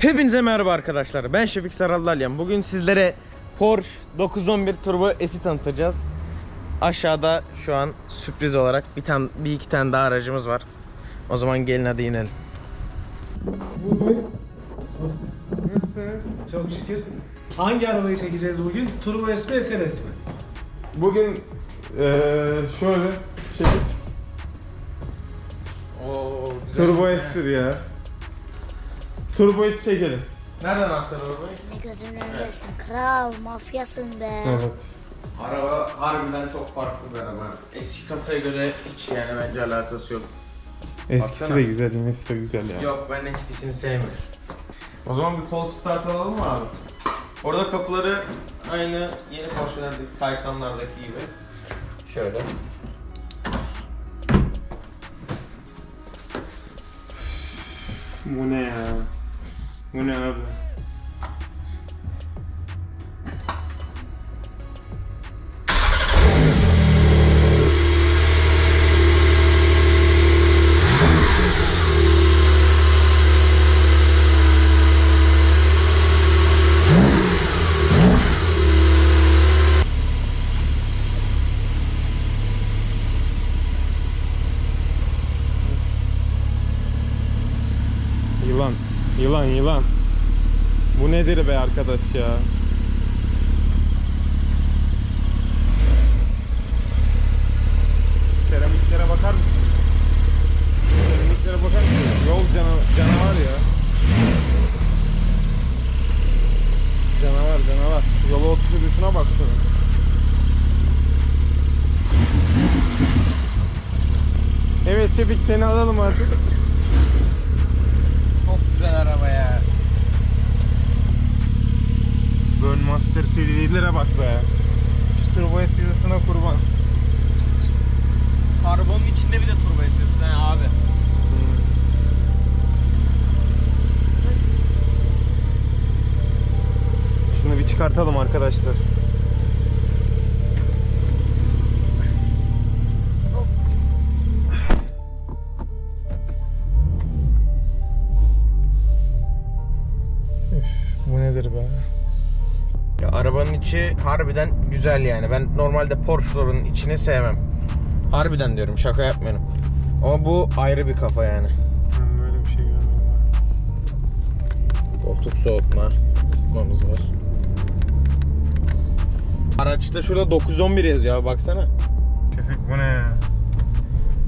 Hepinize merhaba arkadaşlar. Ben Şefik Saraldalyan. Bugün sizlere Porsche 911 Turbo S'i tanıtacağız. Aşağıda şu an sürpriz olarak bir tane bir iki tane daha aracımız var. O zaman gelin hadi inelim. Nasılsınız? Çok şükür. Hangi arabayı çekeceğiz bugün? Turbo S mi SLS mi? Bugün eee şöyle şey Oo, Turbo S'tir ya. Turbo S çekelim. Nereden anahtar arabayı? Ne gözünün önündesin kral mafyasın be. Evet. Araba harbiden çok farklı bir araba. Eski kasaya göre hiç yani bence alakası yok. Eskisi Baksana. de güzel, yenisi de güzel ya. Yok ben eskisini sevmiyorum. O zaman bir cold start alalım mı abi? Orada kapıları aynı yeni Porsche'lerdeki, Taycan'lardaki gibi. Şöyle. Bu ne ya? Bu ne abi? Yılan, yılan. Bu nedir be arkadaş ya? Seramiklere bakar mısınız? Seramiklere bakar mısınız? Yol cana canavar ya. Canavar, canavar. Yola otuş edişine bak şuna. Evet Şefik seni alalım artık. Nedir be? Ya arabanın içi harbiden güzel yani. Ben normalde Porsche'ların içini sevmem. Harbiden diyorum şaka yapmıyorum. Ama bu ayrı bir kafa yani. Ben böyle bir şey görmedim. Koltuk soğutma, ısıtmamız var. Araçta şurada 911 yazıyor abi baksana. Köpek bu ne ya?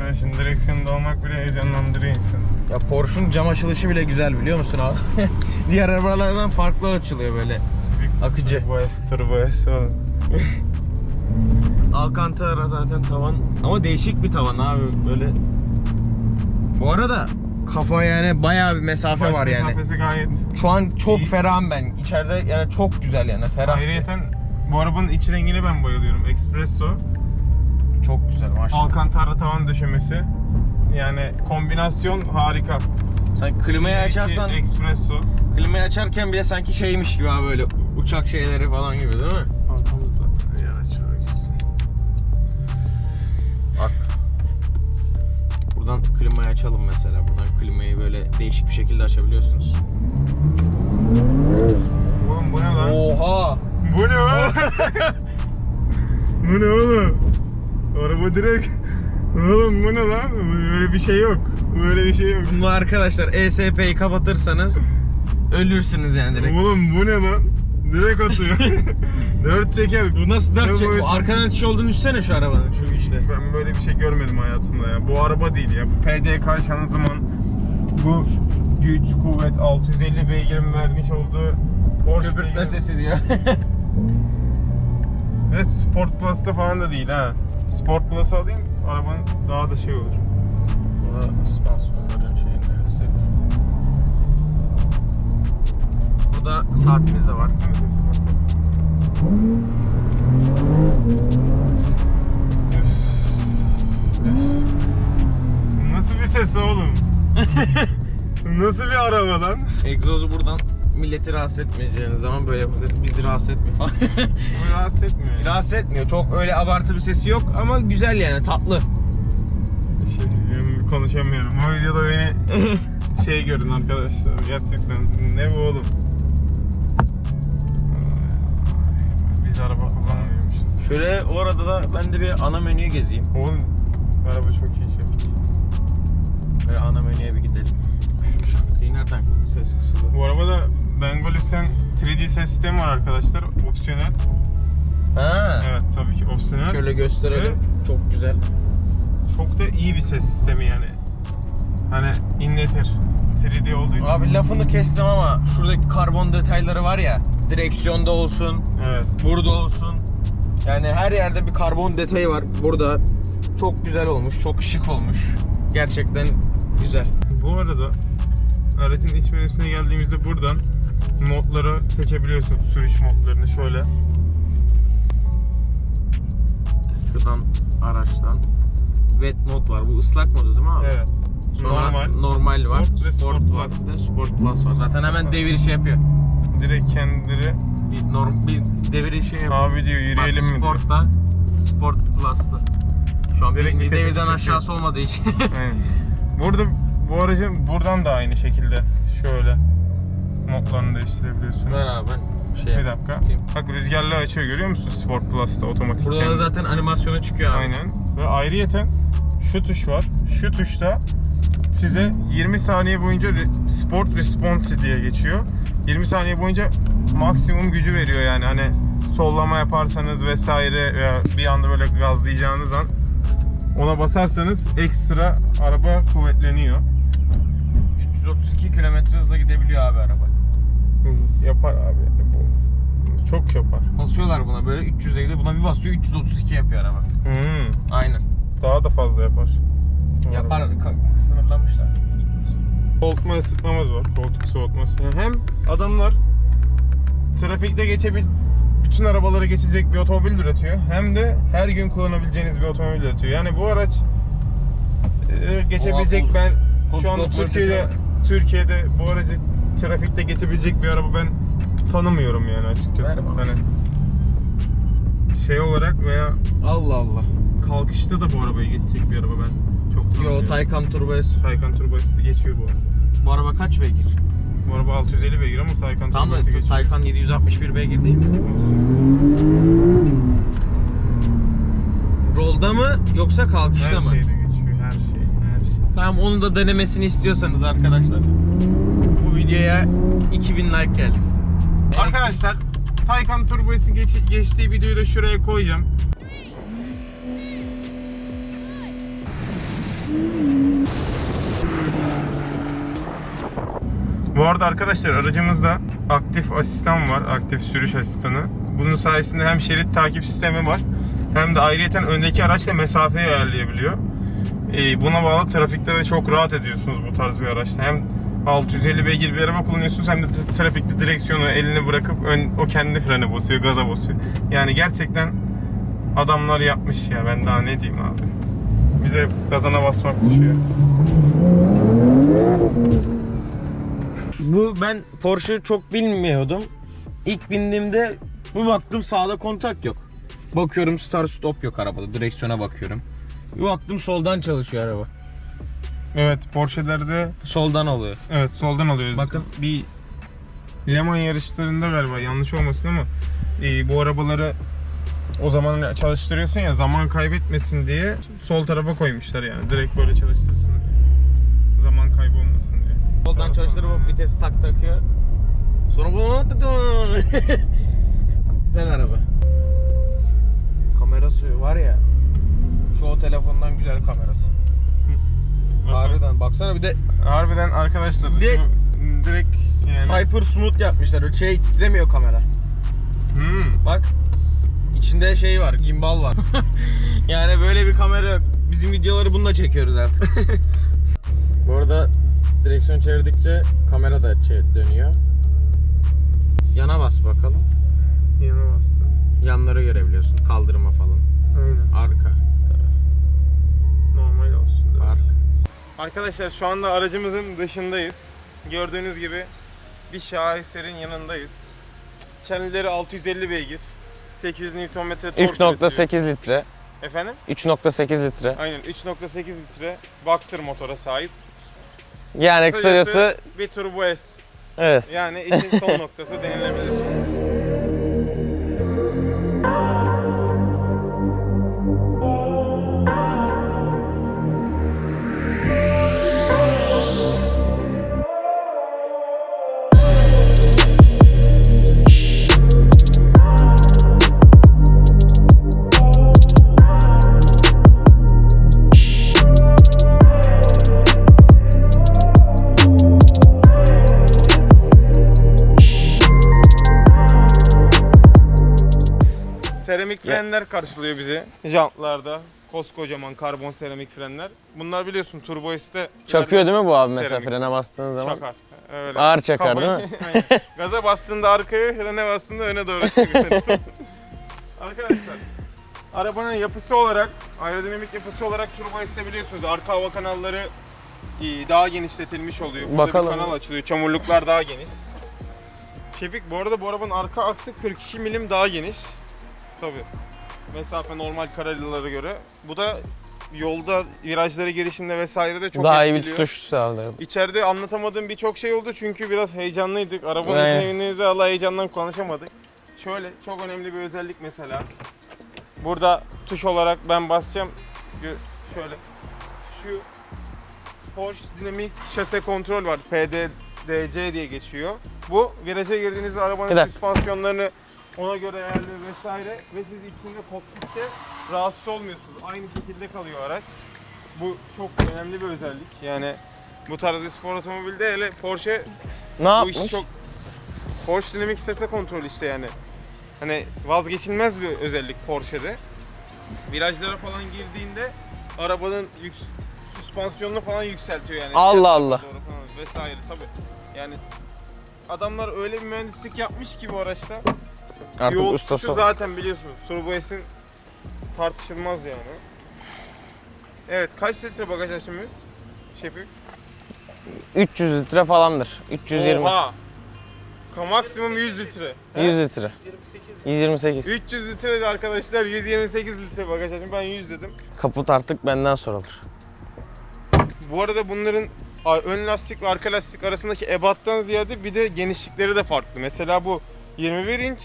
Ben şimdi direksiyonda olmak bile heyecanlandırıyor insanı. Ya Porsche'un cam açılışı bile güzel biliyor musun abi? Diğer arabalardan farklı açılıyor böyle. Akıcı. Turbo S, Turbo S oğlum. Alcantara zaten tavan ama değişik bir tavan abi böyle. Bu arada kafa yani bayağı bir mesafe Baş var yani. mesafesi gayet. Şu an çok İyi. ferahım ben. İçeride yani çok güzel yani ferah. Ayrıyeten bu arabanın iç rengine ben bayılıyorum. Espresso. Çok güzel maşallah. Alcantara tavan döşemesi. Yani kombinasyon harika. Sen klimayı açarsan Espresso. klimayı açarken bile sanki şeymiş gibi abi böyle uçak şeyleri falan gibi değil mi? Arkamızda. Ya gitsin. Bak. Buradan klimayı açalım mesela. Buradan klimayı böyle değişik bir şekilde açabiliyorsunuz. Oğlum bu ne lan? Oha! Bu ne oğlum? bu ne oğlum? Araba direkt... Oğlum bu ne lan? Böyle bir şey yok. Böyle bir şey yok. Bunu arkadaşlar ESP'yi kapatırsanız ölürsünüz yani direkt. Oğlum bu ne lan? Direkt atıyor. Dört çeker. Bu nasıl dört çek? Turbo Bu arkadan içi olduğunu düşünsene şu arabanın şu işte. Ben böyle bir şey görmedim hayatımda ya. Bu araba değil ya. Bu PDK şanzıman. Bu güç, kuvvet, 650 beygirin vermiş olduğu Porsche Köpürtme sesi diyor. Ve Sport Plus'ta falan da değil ha. Sport Plus alayım arabanın daha da şey olur. Burada süspansiyonların şeyini gösteriyor. Burada saatimiz de var. Nasıl bir ses oğlum? Nasıl bir araba lan? Egzozu buradan milleti rahatsız etmeyeceğiniz zaman böyle yapabilir. Bizi rahatsız etmiyor falan. Bu rahatsız etmiyor. ya. rahatsız etmiyor. Çok öyle abartı bir sesi yok ama güzel yani tatlı. Şey, konuşamıyorum. O videoda beni şey görün arkadaşlar. Gerçekten ne bu oğlum? Biz araba kullanmıyormuşuz. Şöyle o arada da ben de bir ana menüyü gezeyim. Oğlum araba çok iyi şey. Böyle ana menüye bir gidelim. Şu şarkıyı nereden ses kısılı? Bu arabada Bangolufsen 3D ses sistemi var arkadaşlar. Opsiyonel. Ha. Evet tabii ki opsiyonel. Şöyle gösterelim. Çok güzel. Çok da iyi bir ses sistemi yani. Hani inletir. 3D olduğu için. Abi lafını kestim ama şuradaki karbon detayları var ya. Direksiyonda olsun, Evet. burada olsun. Yani her yerde bir karbon detayı var. Burada çok güzel olmuş, çok şık olmuş. Gerçekten güzel. Bu arada aracın iç menüsüne geldiğimizde buradan modları seçebiliyorsun. Sürüş modlarını şöyle. Şuradan araçtan wet mod var. Bu ıslak modu değil mi abi? Evet. Sonra Normal. normal var. Sport ve Sport, Sport var. Bir de Sport Plus var. Zaten hemen devir işi yapıyor. Direkt kendileri Bir, norm, bir devir işi yapıyor. abi diyor yürüyelim Bak, mi? Sport'ta, Sport Plus'ta. Şu an Direkt bir vitesi devirden aşağısı olmadığı için. Aynen. Burada bu aracın buradan da aynı şekilde şöyle modlarını değiştirebiliyorsunuz. Ben şey Bir dakika. yapayım. Bak rüzgarlı açıyor görüyor musun Sport Plus'ta otomatik. Burada da zaten animasyonu çıkıyor abi. Aynen. Ve ayrıyeten şu tuş var. Şu tuşta size 20 saniye boyunca Sport Response diye geçiyor. 20 saniye boyunca maksimum gücü veriyor yani hani sollama yaparsanız vesaire veya bir anda böyle gazlayacağınız an ona basarsanız ekstra araba kuvvetleniyor. 332 km hızla gidebiliyor abi araba. Yapar abi yani bu. Çok yapar. Basıyorlar buna böyle 350 buna bir basıyor 332 yapıyor araba. Hmm, Aynen. daha da fazla yapar. Yapar sınırlamışlar. Soğutma ısıtmamız var. Koltuk soğutması. Hem adamlar trafikte geçebil bütün arabaları geçecek bir otomobil üretiyor. Hem de her gün kullanabileceğiniz bir otomobil üretiyor. Yani bu araç e, geçebilecek ben şu soğutma Türkiye'de. Türkiye'de bu aracı trafikte geçebilecek bir araba ben tanımıyorum yani açıkçası. Bana. Hani şey olarak veya Allah Allah. kalkışta da bu arabayı geçecek bir araba ben çok Yo tanımıyorum. Taycan Turbo S. Taycan Turbo S'te geçiyor bu araba. Bu araba kaç beygir? Bu araba 650 beygir ama Taycan da Turbo S'te geçiyor. Taycan 761 beygir değil mi? Rolda mı yoksa kalkışta Her mı? şeyde geçiyor, her şey, her şey. Tamam onu da denemesini istiyorsanız arkadaşlar. Bu videoya 2000 like gelsin. Arkadaşlar, Taycan Turbo S'in geç- geçtiği videoyu da şuraya koyacağım. Bu arada arkadaşlar aracımızda aktif asistan var, aktif sürüş asistanı. Bunun sayesinde hem şerit takip sistemi var hem de ayrıyeten öndeki araçla mesafeyi ayarlayabiliyor. Ee, buna bağlı trafikte de çok rahat ediyorsunuz bu tarz bir araçta. Hem 650 beygir bir araba kullanıyorsunuz hem de tra- trafikte direksiyonu elini bırakıp ön, o kendi frene basıyor, gaza basıyor. Yani gerçekten adamlar yapmış ya ben daha ne diyeyim abi. Bize gazana basmak düşüyor. Bu ben Porsche çok bilmiyordum. İlk bindiğimde bir baktım sağda kontak yok. Bakıyorum start stop yok arabada. Direksiyona bakıyorum. Bir baktım soldan çalışıyor araba. Evet Porsche'lerde Soldan oluyor. evet soldan alıyoruz. Bakın. bir Le Mans yarışlarında galiba yanlış olmasın ama e, bu arabaları o zaman çalıştırıyorsun ya zaman kaybetmesin diye sol tarafa koymuşlar yani. Direkt böyle çalıştırsın diye. Zaman kaybı olmasın diye. Soldan çalıştırıp o vitesi tak takıyor. Sonra bu Güzel araba. Kamerası var ya. O telefondan güzel kamerası. Harbiden baksana bir de Harbiden arkadaşlar bu direkt yani hyper smooth yapmışlar. Şey titremiyor kamera. Hmm. Bak içinde şey var, gimbal var. yani böyle bir kamera bizim videoları bununla çekiyoruz artık. Bu arada direksiyon çevirdikçe kamera da çe- dönüyor. Yana bas bakalım. Yana bastım. Yanları görebiliyorsun. Kaldırma falan. Aynen. Arka Arkadaşlar şu anda aracımızın dışındayız. Gördüğünüz gibi bir şaheserin yanındayız. Kendileri 650 beygir. 800 Nm tork üretiyor. 3.8 litre. Efendim? 3.8 litre. Aynen 3.8 litre boxer motora sahip. Yani kısacası bir Turbo S. evet. Yani işin son noktası denilebilir. Seramik frenler karşılıyor bizi. Jantlarda koskocaman karbon seramik frenler. Bunlar biliyorsun Turbo S'te Çakıyor değil mi bu abi mesela Seramik. frene bastığın zaman? Çakar. Öyle. Ağır çakar değil mi? Aynen. Gaza bastığında arkaya, frene bastığında öne doğru. Arkadaşlar, arabanın yapısı olarak, aerodinamik yapısı olarak Turbo S'te biliyorsunuz arka hava kanalları iyi, daha genişletilmiş oluyor. Burada Bakalım. bir kanal açılıyor, çamurluklar daha geniş. Şefik bu arada bu arabanın arka aksı 42 milim daha geniş. Tabi. Mesafe normal Corolla'lara göre. Bu da yolda virajlara girişinde vesaire çok Daha iyi bir etkiliyor. tutuş sağlıyor. İçeride anlatamadığım birçok şey oldu çünkü biraz heyecanlıydık. Arabanın Aynen. içine bindiğimizde Allah heyecandan konuşamadık. Şöyle çok önemli bir özellik mesela. Burada tuş olarak ben basacağım. Gö- Şöyle. Şu Porsche Dynamic Şase Kontrol var. PDDC diye geçiyor. Bu viraja girdiğinizde Bir arabanın dakika. süspansiyonlarını ona göre ayarlıyor vesaire ve siz içinde kokpitte rahatsız olmuyorsunuz. Aynı şekilde kalıyor araç. Bu çok önemli bir özellik. Yani bu tarz bir spor otomobilde hele Porsche Ne bu yapmış? işi çok Porsche dinamik sese kontrol işte yani. Hani vazgeçilmez bir özellik Porsche'de. Virajlara falan girdiğinde arabanın yük, süspansiyonunu falan yükseltiyor yani. Allah Allah. tarafa doğru falan vesaire tabi. Yani adamlar öyle bir mühendislik yapmış ki bu araçta. Artık Yol ustası. tutuşu zaten biliyorsunuz. Turbo S'in tartışılmaz yani. Evet kaç litre bagaj açımız? Şefim? 300 litre falandır. 320. Oha! Ka- Maksimum 100 litre. 100 litre. 128. 300 litre de arkadaşlar 128 litre bagaj açım. Ben 100 dedim. Kaput artık benden sorulur. Bu arada bunların a- ön lastik ve arka lastik arasındaki ebattan ziyade bir de genişlikleri de farklı. Mesela bu 21 inç,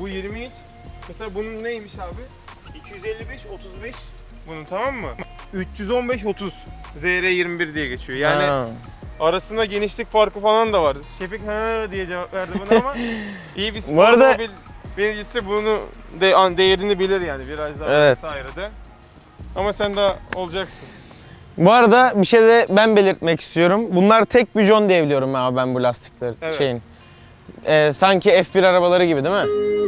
bu 20 inç. Mesela bunun neymiş abi? 255 35 bunun tamam mı? 315 30 ZR21 diye geçiyor. Yani Ha. arasında genişlik farkı falan da var. Şefik ha diye cevap verdi bana ama iyi bir spor Bu arada- otomobil binicisi bunu de, an- değerini bilir yani virajlarda Evet. vesairede. Ama sen de olacaksın. Bu arada bir şey de ben belirtmek istiyorum. Bunlar tek bir John diye biliyorum abi ben bu lastikler Evet. şeyin. Ee, sanki F1 arabaları gibi değil mi?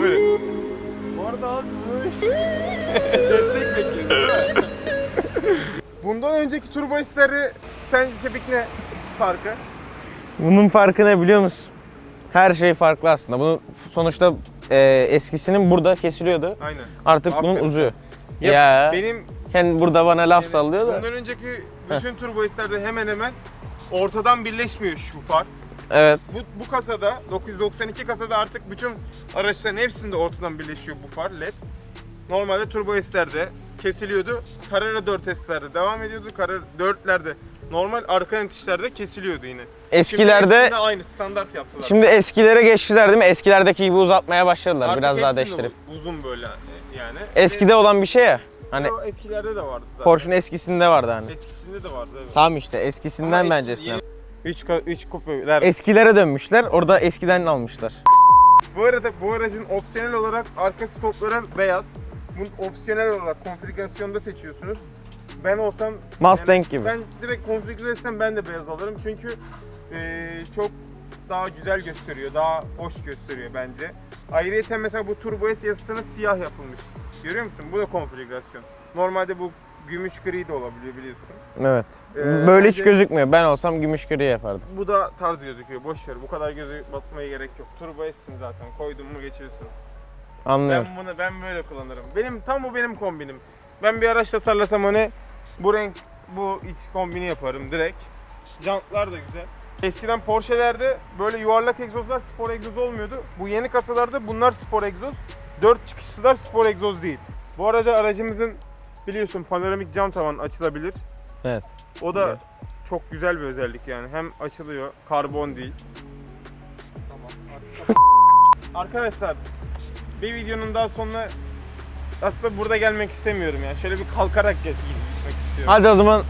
Böyle. Bu arada abi destek bekliyoruz. Bundan önceki turbo hisleri sence Şefik ne farkı? Bunun farkı ne biliyor musun? Her şey farklı aslında. Bunu sonuçta e, eskisinin burada kesiliyordu. Aynen. Artık bunun Aferin. uzuyor. Ya, Ya. Benim Kendi burada bana laf yani sallıyor da. bundan önceki bütün turbo hislerde hemen hemen ortadan birleşmiyor şu far. Evet. Bu, bu kasada 992 kasada artık bütün araçların hepsinde ortadan birleşiyor bu far led. Normalde turbo S'lerde kesiliyordu. Carrera 4 S'lerde devam ediyordu. Carrera 4'lerde normal arka itişlerde kesiliyordu yine. Şimdi Eskilerde hepsinde aynı standart yaptılar. şimdi eskilere geçtiler değil mi? Eskilerdeki gibi uzatmaya başladılar Artık biraz daha değiştirip. Uzun böyle yani. Eskide olan bir şey ya. Hani O eskilerde de vardı zaten. Porsche'un eskisinde vardı hani. Eskisinde de vardı evet. Tamam işte eskisinden bence eskiden. 3 3 kupeler. Eskilere dönmüşler. Orada eskiden almışlar. Bu arada bu aracın opsiyonel olarak arka stopları beyaz. Bunu opsiyonel olarak konfigürasyonda seçiyorsunuz. Ben olsam Mustang gibi. Ben direkt konfigüre etsem ben de beyaz alırım çünkü eee, çok daha güzel gösteriyor, daha hoş gösteriyor bence. Ayrıca mesela bu Turbo S yazısına siyah yapılmış. Görüyor musun? Bu da konfigürasyon. Normalde bu gümüş gri de olabiliyor biliyorsun. Evet. Ee, Böyle hiç bence- gözükmüyor. Ben olsam gümüş gri yapardım. Bu da tarz gözüküyor. Boş ver. Bu kadar gözü batmaya gerek yok. Turbo S'sin zaten. Koydun mu geçiyorsun. Anlıyorum. Ben bunu ben böyle kullanırım. Benim tam bu benim kombinim. Ben bir araç tasarlasam hani bu renk bu iç kombini yaparım direkt. Jantlar da güzel. Eskiden Porsche'lerde böyle yuvarlak egzozlar spor egzoz olmuyordu. Bu yeni kasalarda bunlar spor egzoz. 4 çıkışlılar spor egzoz değil. Bu arada aracımızın biliyorsun panoramik cam tavan açılabilir. Evet. O da Evet. çok güzel bir özellik yani. Hem açılıyor, karbon değil. Arkadaşlar bir videonun daha sonuna aslında burada gelmek istemiyorum yani. Şöyle bir kalkarak git- gitmek istiyorum. Hadi o zaman